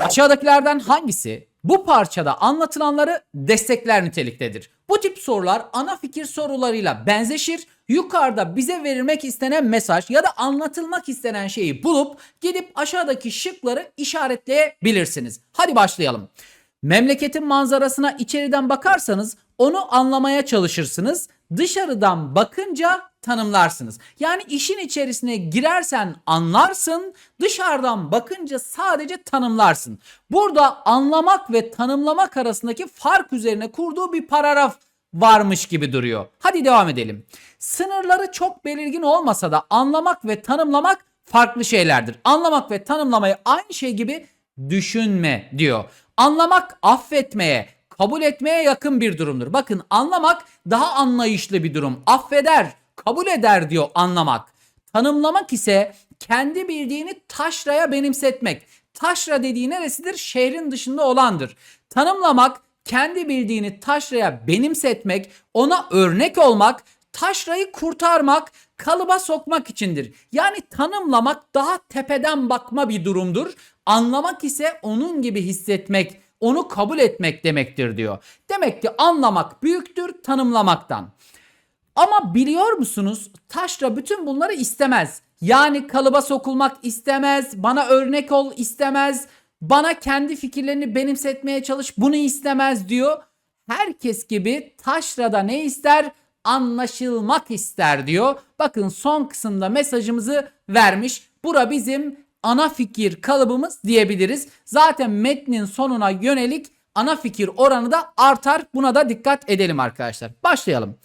Aşağıdakilerden hangisi bu parçada anlatılanları destekler niteliktedir? Bu tip sorular ana fikir sorularıyla benzeşir. Yukarıda bize verilmek istenen mesaj ya da anlatılmak istenen şeyi bulup gidip aşağıdaki şıkları işaretleyebilirsiniz. Hadi başlayalım. Memleketin manzarasına içeriden bakarsanız onu anlamaya çalışırsınız. Dışarıdan bakınca tanımlarsınız. Yani işin içerisine girersen anlarsın, dışarıdan bakınca sadece tanımlarsın. Burada anlamak ve tanımlamak arasındaki fark üzerine kurduğu bir paragraf varmış gibi duruyor. Hadi devam edelim. Sınırları çok belirgin olmasa da anlamak ve tanımlamak farklı şeylerdir. Anlamak ve tanımlamayı aynı şey gibi düşünme diyor. Anlamak affetmeye, kabul etmeye yakın bir durumdur. Bakın anlamak daha anlayışlı bir durum. Affeder, kabul eder diyor anlamak. Tanımlamak ise kendi bildiğini taşraya benimsetmek. Taşra dediği neresidir? Şehrin dışında olandır. Tanımlamak kendi bildiğini taşraya benimsetmek, ona örnek olmak, taşrayı kurtarmak, kalıba sokmak içindir. Yani tanımlamak daha tepeden bakma bir durumdur. Anlamak ise onun gibi hissetmek, onu kabul etmek demektir diyor. Demek ki anlamak büyüktür tanımlamaktan. Ama biliyor musunuz taşra bütün bunları istemez. Yani kalıba sokulmak istemez, bana örnek ol istemez, bana kendi fikirlerini benimsetmeye çalış bunu istemez diyor. Herkes gibi taşrada ne ister? Anlaşılmak ister diyor. Bakın son kısımda mesajımızı vermiş. Bura bizim ana fikir kalıbımız diyebiliriz. Zaten metnin sonuna yönelik ana fikir oranı da artar. Buna da dikkat edelim arkadaşlar. Başlayalım.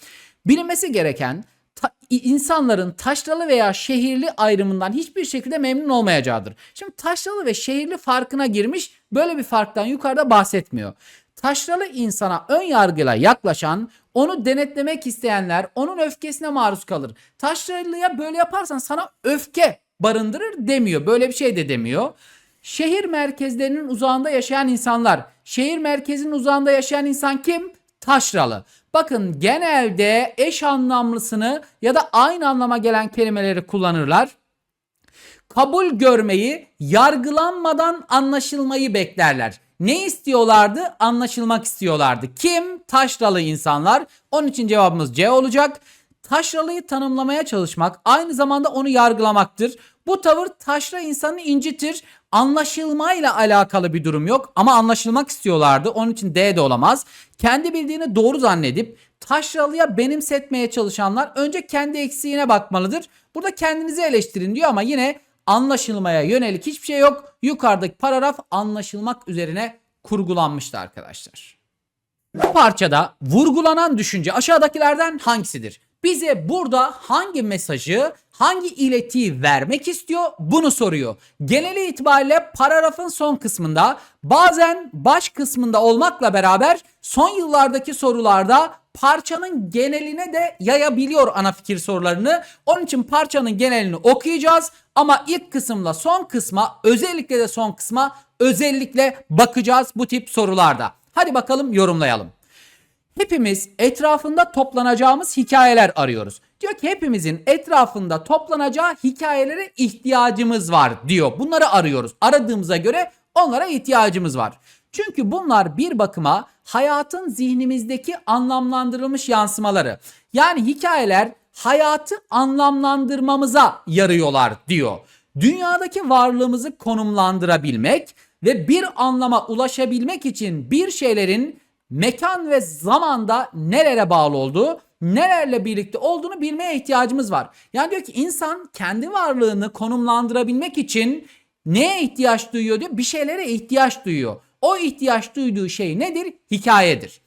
Bilinmesi gereken ta- insanların taşralı veya şehirli ayrımından hiçbir şekilde memnun olmayacağıdır. Şimdi taşralı ve şehirli farkına girmiş böyle bir farktan yukarıda bahsetmiyor. Taşralı insana ön yargıyla yaklaşan, onu denetlemek isteyenler onun öfkesine maruz kalır. Taşralıya böyle yaparsan sana öfke barındırır demiyor. Böyle bir şey de demiyor. Şehir merkezlerinin uzağında yaşayan insanlar. Şehir merkezinin uzağında yaşayan insan kim? Taşralı. Bakın genelde eş anlamlısını ya da aynı anlama gelen kelimeleri kullanırlar. Kabul görmeyi, yargılanmadan anlaşılmayı beklerler. Ne istiyorlardı? Anlaşılmak istiyorlardı. Kim? Taşralı insanlar. Onun için cevabımız C olacak. Taşralıyı tanımlamaya çalışmak aynı zamanda onu yargılamaktır. Bu tavır taşra insanı incitir. Anlaşılmayla alakalı bir durum yok ama anlaşılmak istiyorlardı. Onun için D de olamaz. Kendi bildiğini doğru zannedip taşralıya benimsetmeye çalışanlar önce kendi eksiğine bakmalıdır. Burada kendinizi eleştirin diyor ama yine anlaşılmaya yönelik hiçbir şey yok. Yukarıdaki paragraf anlaşılmak üzerine kurgulanmıştı arkadaşlar. Bu parçada vurgulanan düşünce aşağıdakilerden hangisidir? Bize burada hangi mesajı, hangi iletiyi vermek istiyor bunu soruyor. Geneli itibariyle paragrafın son kısmında bazen baş kısmında olmakla beraber son yıllardaki sorularda parçanın geneline de yayabiliyor ana fikir sorularını. Onun için parçanın genelini okuyacağız ama ilk kısımla son kısma özellikle de son kısma özellikle bakacağız bu tip sorularda. Hadi bakalım yorumlayalım. Hepimiz etrafında toplanacağımız hikayeler arıyoruz. Diyor ki hepimizin etrafında toplanacağı hikayelere ihtiyacımız var diyor. Bunları arıyoruz. Aradığımıza göre onlara ihtiyacımız var. Çünkü bunlar bir bakıma hayatın zihnimizdeki anlamlandırılmış yansımaları. Yani hikayeler hayatı anlamlandırmamıza yarıyorlar diyor. Dünyadaki varlığımızı konumlandırabilmek ve bir anlama ulaşabilmek için bir şeylerin mekan ve zamanda nerelere bağlı olduğu, nelerle birlikte olduğunu bilmeye ihtiyacımız var. Yani diyor ki insan kendi varlığını konumlandırabilmek için neye ihtiyaç duyuyor diyor? Bir şeylere ihtiyaç duyuyor. O ihtiyaç duyduğu şey nedir? Hikayedir.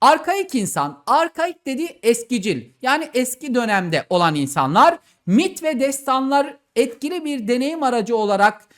Arkaik insan, arkaik dediği eskicil yani eski dönemde olan insanlar mit ve destanlar etkili bir deneyim aracı olarak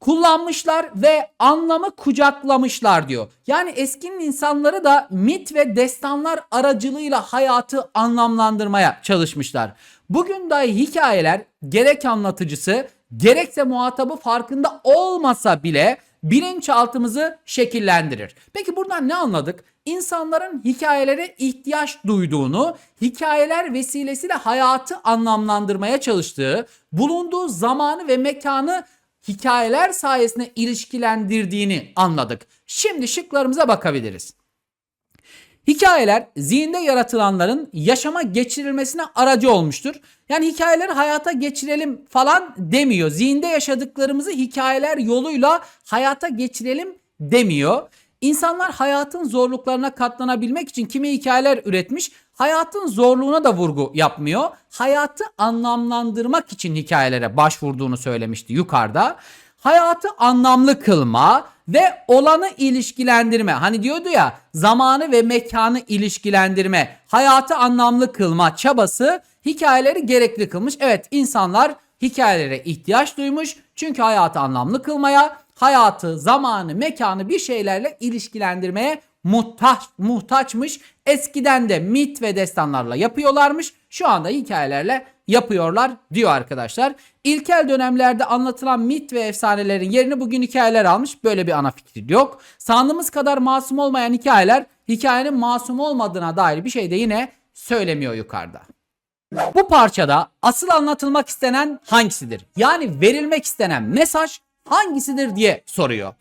kullanmışlar ve anlamı kucaklamışlar diyor. Yani eskinin insanları da mit ve destanlar aracılığıyla hayatı anlamlandırmaya çalışmışlar. Bugün dahi hikayeler gerek anlatıcısı gerekse muhatabı farkında olmasa bile bilinçaltımızı şekillendirir. Peki buradan ne anladık? İnsanların hikayelere ihtiyaç duyduğunu, hikayeler vesilesiyle hayatı anlamlandırmaya çalıştığı, bulunduğu zamanı ve mekanı hikayeler sayesinde ilişkilendirdiğini anladık. Şimdi şıklarımıza bakabiliriz. Hikayeler zihinde yaratılanların yaşama geçirilmesine aracı olmuştur. Yani hikayeleri hayata geçirelim falan demiyor. Zihinde yaşadıklarımızı hikayeler yoluyla hayata geçirelim demiyor. İnsanlar hayatın zorluklarına katlanabilmek için kimi hikayeler üretmiş, hayatın zorluğuna da vurgu yapmıyor. Hayatı anlamlandırmak için hikayelere başvurduğunu söylemişti yukarıda. Hayatı anlamlı kılma ve olanı ilişkilendirme. Hani diyordu ya zamanı ve mekanı ilişkilendirme, hayatı anlamlı kılma çabası hikayeleri gerekli kılmış. Evet insanlar hikayelere ihtiyaç duymuş. Çünkü hayatı anlamlı kılmaya, hayatı, zamanı, mekanı bir şeylerle ilişkilendirmeye muhtaç, muhtaçmış. Eskiden de mit ve destanlarla yapıyorlarmış. Şu anda hikayelerle yapıyorlar diyor arkadaşlar. İlkel dönemlerde anlatılan mit ve efsanelerin yerini bugün hikayeler almış. Böyle bir ana fikri yok. Sandığımız kadar masum olmayan hikayeler hikayenin masum olmadığına dair bir şey de yine söylemiyor yukarıda. Bu parçada asıl anlatılmak istenen hangisidir? Yani verilmek istenen mesaj hangisidir diye soruyor.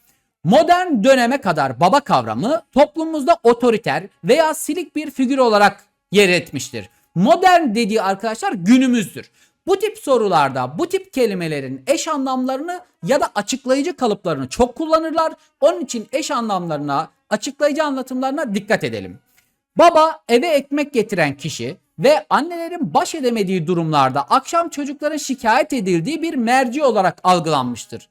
Modern döneme kadar baba kavramı toplumumuzda otoriter veya silik bir figür olarak yer etmiştir. Modern dediği arkadaşlar günümüzdür. Bu tip sorularda bu tip kelimelerin eş anlamlarını ya da açıklayıcı kalıplarını çok kullanırlar. Onun için eş anlamlarına, açıklayıcı anlatımlarına dikkat edelim. Baba eve ekmek getiren kişi ve annelerin baş edemediği durumlarda akşam çocukların şikayet edildiği bir merci olarak algılanmıştır.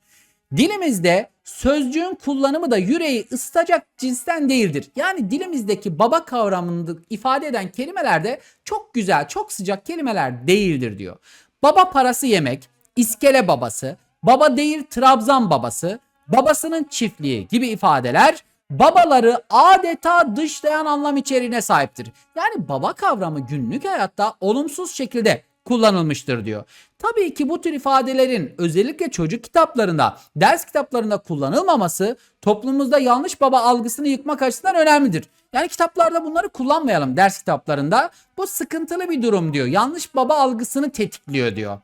Dilimizde sözcüğün kullanımı da yüreği ısıtacak cinsten değildir. Yani dilimizdeki baba kavramını ifade eden kelimelerde çok güzel, çok sıcak kelimeler değildir diyor. Baba parası yemek, iskele babası, baba değil Trabzan babası, babasının çiftliği gibi ifadeler babaları adeta dışlayan anlam içeriğine sahiptir. Yani baba kavramı günlük hayatta olumsuz şekilde kullanılmıştır diyor. Tabii ki bu tür ifadelerin özellikle çocuk kitaplarında, ders kitaplarında kullanılmaması toplumumuzda yanlış baba algısını yıkmak açısından önemlidir. Yani kitaplarda bunları kullanmayalım ders kitaplarında. Bu sıkıntılı bir durum diyor. Yanlış baba algısını tetikliyor diyor.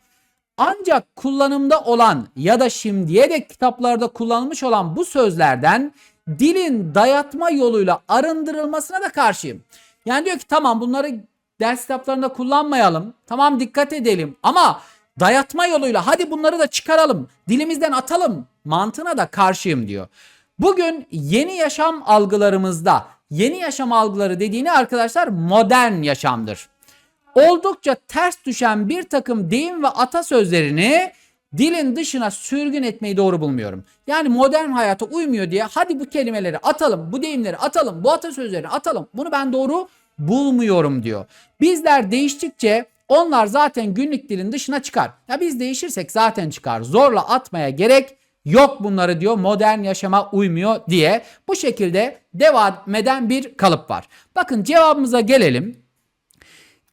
Ancak kullanımda olan ya da şimdiye dek kitaplarda kullanılmış olan bu sözlerden dilin dayatma yoluyla arındırılmasına da karşıyım. Yani diyor ki tamam bunları ders kitaplarında kullanmayalım. Tamam dikkat edelim ama dayatma yoluyla hadi bunları da çıkaralım. Dilimizden atalım mantığına da karşıyım diyor. Bugün yeni yaşam algılarımızda yeni yaşam algıları dediğini arkadaşlar modern yaşamdır. Oldukça ters düşen bir takım deyim ve atasözlerini dilin dışına sürgün etmeyi doğru bulmuyorum. Yani modern hayata uymuyor diye hadi bu kelimeleri atalım, bu deyimleri atalım, bu atasözlerini atalım. Bunu ben doğru bulmuyorum diyor. Bizler değiştikçe onlar zaten günlük dilin dışına çıkar. Ya biz değişirsek zaten çıkar. Zorla atmaya gerek yok bunları diyor. Modern yaşama uymuyor diye. Bu şekilde devam eden bir kalıp var. Bakın cevabımıza gelelim.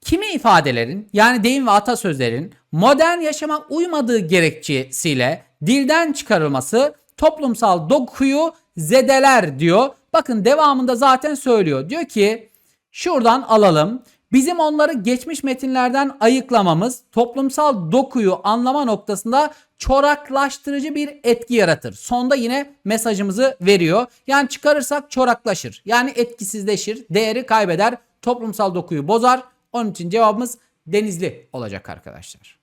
Kimi ifadelerin yani deyim ve atasözlerin modern yaşama uymadığı gerekçesiyle dilden çıkarılması toplumsal dokuyu zedeler diyor. Bakın devamında zaten söylüyor. Diyor ki şuradan alalım. Bizim onları geçmiş metinlerden ayıklamamız toplumsal dokuyu anlama noktasında çoraklaştırıcı bir etki yaratır. Sonda yine mesajımızı veriyor. Yani çıkarırsak çoraklaşır. Yani etkisizleşir, değeri kaybeder, toplumsal dokuyu bozar. Onun için cevabımız Denizli olacak arkadaşlar.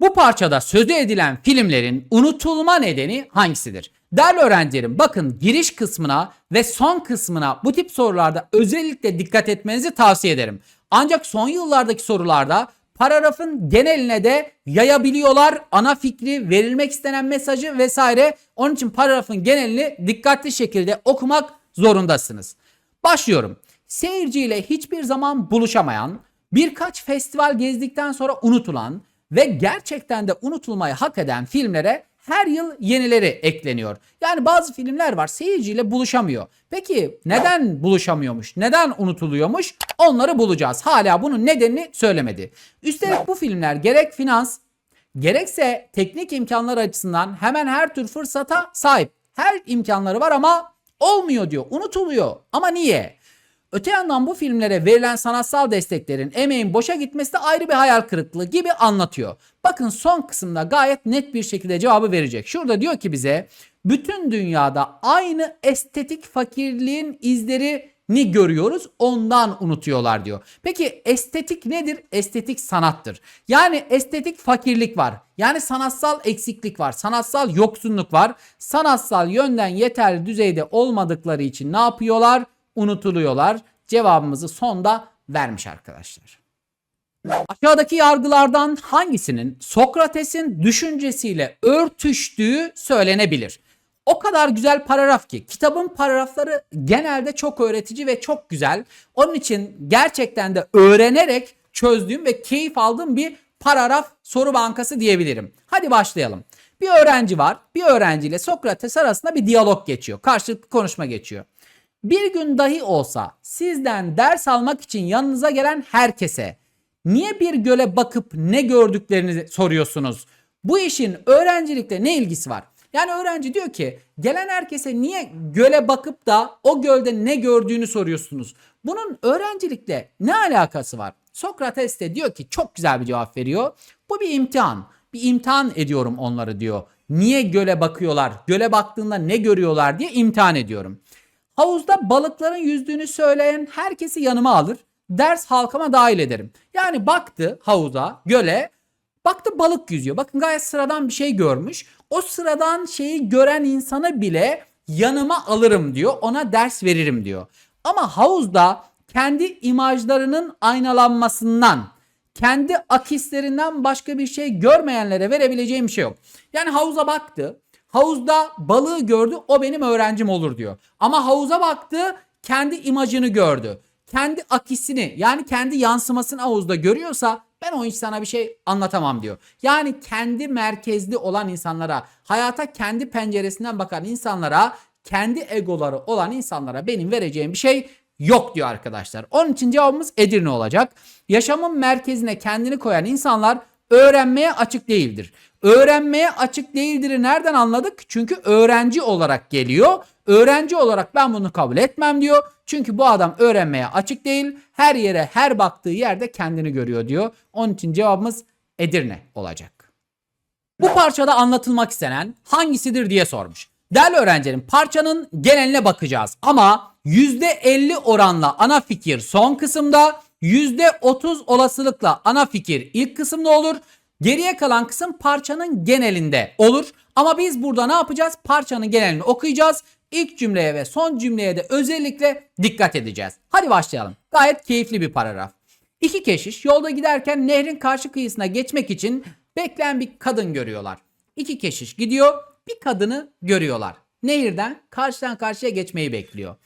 Bu parçada sözü edilen filmlerin unutulma nedeni hangisidir? Değerli öğrencilerim bakın giriş kısmına ve son kısmına bu tip sorularda özellikle dikkat etmenizi tavsiye ederim. Ancak son yıllardaki sorularda paragrafın geneline de yayabiliyorlar ana fikri, verilmek istenen mesajı vesaire. Onun için paragrafın genelini dikkatli şekilde okumak zorundasınız. Başlıyorum. Seyirciyle hiçbir zaman buluşamayan, birkaç festival gezdikten sonra unutulan ve gerçekten de unutulmayı hak eden filmlere her yıl yenileri ekleniyor. Yani bazı filmler var seyirciyle buluşamıyor. Peki neden buluşamıyormuş? Neden unutuluyormuş? Onları bulacağız. Hala bunun nedenini söylemedi. Üstelik bu filmler gerek finans gerekse teknik imkanlar açısından hemen her tür fırsata sahip. Her imkanları var ama olmuyor diyor. Unutuluyor. Ama niye? Öte yandan bu filmlere verilen sanatsal desteklerin emeğin boşa gitmesi de ayrı bir hayal kırıklığı gibi anlatıyor. Bakın son kısımda gayet net bir şekilde cevabı verecek. Şurada diyor ki bize bütün dünyada aynı estetik fakirliğin izlerini görüyoruz ondan unutuyorlar diyor. Peki estetik nedir? Estetik sanattır. Yani estetik fakirlik var. Yani sanatsal eksiklik var. Sanatsal yoksunluk var. Sanatsal yönden yeterli düzeyde olmadıkları için ne yapıyorlar? Unutuluyorlar. Cevabımızı sonda vermiş arkadaşlar. Aşağıdaki yargılardan hangisinin Sokrates'in düşüncesiyle örtüştüğü söylenebilir? O kadar güzel paragraf ki kitabın paragrafları genelde çok öğretici ve çok güzel. Onun için gerçekten de öğrenerek çözdüğüm ve keyif aldığım bir paragraf soru bankası diyebilirim. Hadi başlayalım. Bir öğrenci var. Bir öğrenciyle Sokrates arasında bir diyalog geçiyor. Karşılıklı konuşma geçiyor. Bir gün dahi olsa sizden ders almak için yanınıza gelen herkese niye bir göle bakıp ne gördüklerini soruyorsunuz? Bu işin öğrencilikle ne ilgisi var? Yani öğrenci diyor ki gelen herkese niye göle bakıp da o gölde ne gördüğünü soruyorsunuz? Bunun öğrencilikle ne alakası var? Sokrates de diyor ki çok güzel bir cevap veriyor. Bu bir imtihan. Bir imtihan ediyorum onları diyor. Niye göle bakıyorlar? Göle baktığında ne görüyorlar diye imtihan ediyorum. Havuzda balıkların yüzdüğünü söyleyen herkesi yanıma alır. Ders halkama dahil ederim. Yani baktı havuza, göle, baktı balık yüzüyor. Bakın gayet sıradan bir şey görmüş. O sıradan şeyi gören insanı bile yanıma alırım diyor. Ona ders veririm diyor. Ama havuzda kendi imajlarının aynalanmasından, kendi akislerinden başka bir şey görmeyenlere verebileceğim bir şey yok. Yani havuza baktı. Havuzda balığı gördü o benim öğrencim olur diyor. Ama havuza baktı kendi imajını gördü. Kendi akisini yani kendi yansımasını havuzda görüyorsa ben o insana bir şey anlatamam diyor. Yani kendi merkezli olan insanlara, hayata kendi penceresinden bakan insanlara, kendi egoları olan insanlara benim vereceğim bir şey yok diyor arkadaşlar. Onun için cevabımız Edirne olacak. Yaşamın merkezine kendini koyan insanlar öğrenmeye açık değildir. Öğrenmeye açık değildir'i nereden anladık? Çünkü öğrenci olarak geliyor. Öğrenci olarak ben bunu kabul etmem diyor. Çünkü bu adam öğrenmeye açık değil. Her yere, her baktığı yerde kendini görüyor diyor. Onun için cevabımız Edirne olacak. Bu parçada anlatılmak istenen hangisidir diye sormuş. Değerli öğrencilerim parçanın geneline bakacağız ama %50 oranla ana fikir son kısımda %30 olasılıkla ana fikir ilk kısımda olur. Geriye kalan kısım parçanın genelinde olur. Ama biz burada ne yapacağız? Parçanın genelini okuyacağız. İlk cümleye ve son cümleye de özellikle dikkat edeceğiz. Hadi başlayalım. Gayet keyifli bir paragraf. İki keşiş yolda giderken nehrin karşı kıyısına geçmek için bekleyen bir kadın görüyorlar. İki keşiş gidiyor, bir kadını görüyorlar. Nehirden karşıdan karşıya geçmeyi bekliyor.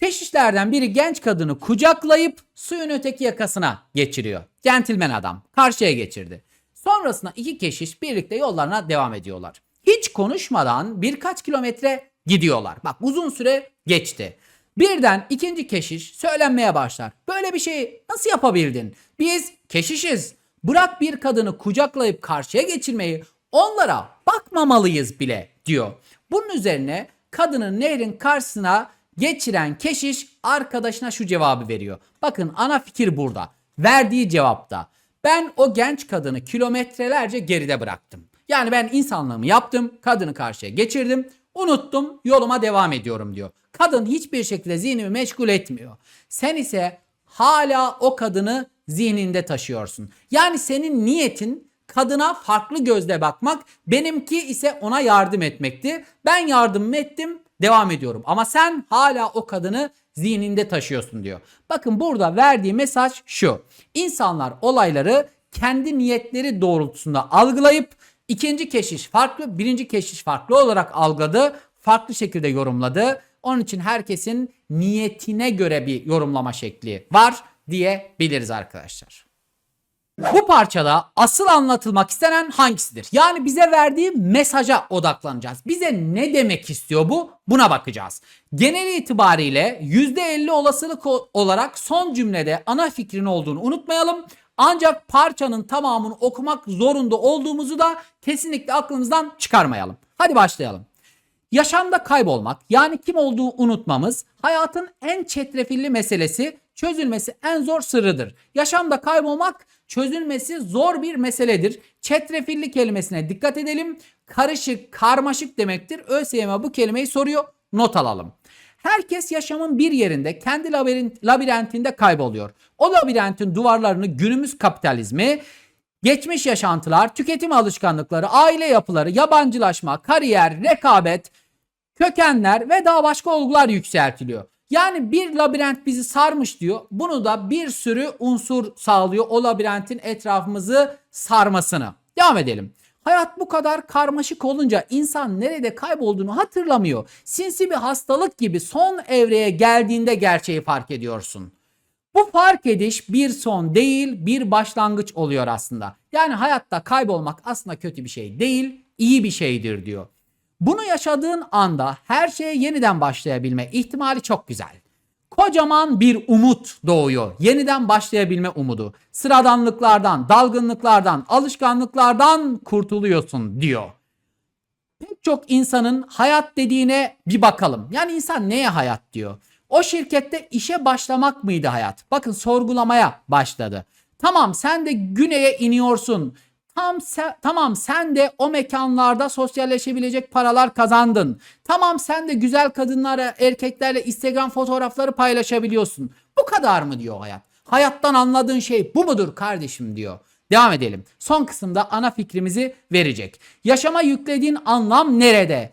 Keşişlerden biri genç kadını kucaklayıp suyun öteki yakasına geçiriyor. Centilmen adam karşıya geçirdi. Sonrasında iki keşiş birlikte yollarına devam ediyorlar. Hiç konuşmadan birkaç kilometre gidiyorlar. Bak uzun süre geçti. Birden ikinci keşiş söylenmeye başlar. Böyle bir şeyi nasıl yapabildin? Biz keşişiz. Bırak bir kadını kucaklayıp karşıya geçirmeyi onlara bakmamalıyız bile diyor. Bunun üzerine kadının nehrin karşısına geçiren keşiş arkadaşına şu cevabı veriyor. Bakın ana fikir burada. Verdiği cevapta. Ben o genç kadını kilometrelerce geride bıraktım. Yani ben insanlığımı yaptım, kadını karşıya geçirdim, unuttum, yoluma devam ediyorum diyor. Kadın hiçbir şekilde zihnimi meşgul etmiyor. Sen ise hala o kadını zihninde taşıyorsun. Yani senin niyetin kadına farklı gözle bakmak, benimki ise ona yardım etmekti. Ben yardım ettim, devam ediyorum. Ama sen hala o kadını zihninde taşıyorsun diyor. Bakın burada verdiği mesaj şu. İnsanlar olayları kendi niyetleri doğrultusunda algılayıp ikinci keşiş farklı, birinci keşiş farklı olarak algıladı, farklı şekilde yorumladı. Onun için herkesin niyetine göre bir yorumlama şekli var diyebiliriz arkadaşlar. Bu parçada asıl anlatılmak istenen hangisidir? Yani bize verdiği mesaja odaklanacağız. Bize ne demek istiyor bu? Buna bakacağız. Genel itibariyle %50 olasılık olarak son cümlede ana fikrin olduğunu unutmayalım. Ancak parçanın tamamını okumak zorunda olduğumuzu da kesinlikle aklımızdan çıkarmayalım. Hadi başlayalım. Yaşamda kaybolmak yani kim olduğu unutmamız hayatın en çetrefilli meselesi çözülmesi en zor sırrıdır. Yaşamda kaybolmak çözülmesi zor bir meseledir. Çetrefilli kelimesine dikkat edelim. Karışık, karmaşık demektir. ÖSYM bu kelimeyi soruyor. Not alalım. Herkes yaşamın bir yerinde kendi labirent- labirentinde kayboluyor. O labirentin duvarlarını günümüz kapitalizmi Geçmiş yaşantılar, tüketim alışkanlıkları, aile yapıları, yabancılaşma, kariyer, rekabet, kökenler ve daha başka olgular yükseltiliyor. Yani bir labirent bizi sarmış diyor. Bunu da bir sürü unsur sağlıyor o labirentin etrafımızı sarmasını. Devam edelim. Hayat bu kadar karmaşık olunca insan nerede kaybolduğunu hatırlamıyor. Sinsi bir hastalık gibi son evreye geldiğinde gerçeği fark ediyorsun. Bu fark ediş bir son değil bir başlangıç oluyor aslında. Yani hayatta kaybolmak aslında kötü bir şey değil, iyi bir şeydir diyor. Bunu yaşadığın anda her şeye yeniden başlayabilme ihtimali çok güzel. Kocaman bir umut doğuyor. Yeniden başlayabilme umudu. Sıradanlıklardan, dalgınlıklardan, alışkanlıklardan kurtuluyorsun diyor. Pek çok insanın hayat dediğine bir bakalım. Yani insan neye hayat diyor. O şirkette işe başlamak mıydı hayat? Bakın sorgulamaya başladı. Tamam sen de güneye iniyorsun. Tam se- tamam sen de o mekanlarda sosyalleşebilecek paralar kazandın. Tamam sen de güzel kadınlara, erkeklerle Instagram fotoğrafları paylaşabiliyorsun. Bu kadar mı diyor hayat? Hayattan anladığın şey bu mudur kardeşim diyor. Devam edelim. Son kısımda ana fikrimizi verecek. Yaşama yüklediğin anlam nerede?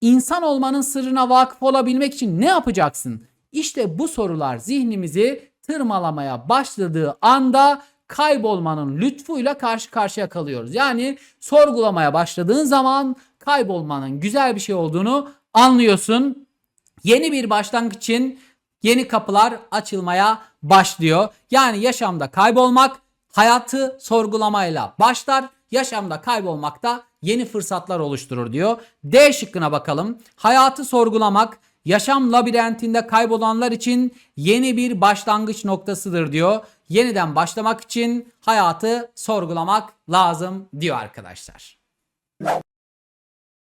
İnsan olmanın sırrına vakıf olabilmek için ne yapacaksın? İşte bu sorular zihnimizi tırmalamaya başladığı anda kaybolmanın lütfuyla karşı karşıya kalıyoruz. Yani sorgulamaya başladığın zaman kaybolmanın güzel bir şey olduğunu anlıyorsun. Yeni bir başlangıç için yeni kapılar açılmaya başlıyor. Yani yaşamda kaybolmak hayatı sorgulamayla başlar. Yaşamda kaybolmak da yeni fırsatlar oluşturur diyor. D şıkkına bakalım. Hayatı sorgulamak yaşam labirentinde kaybolanlar için yeni bir başlangıç noktasıdır diyor. Yeniden başlamak için hayatı sorgulamak lazım diyor arkadaşlar.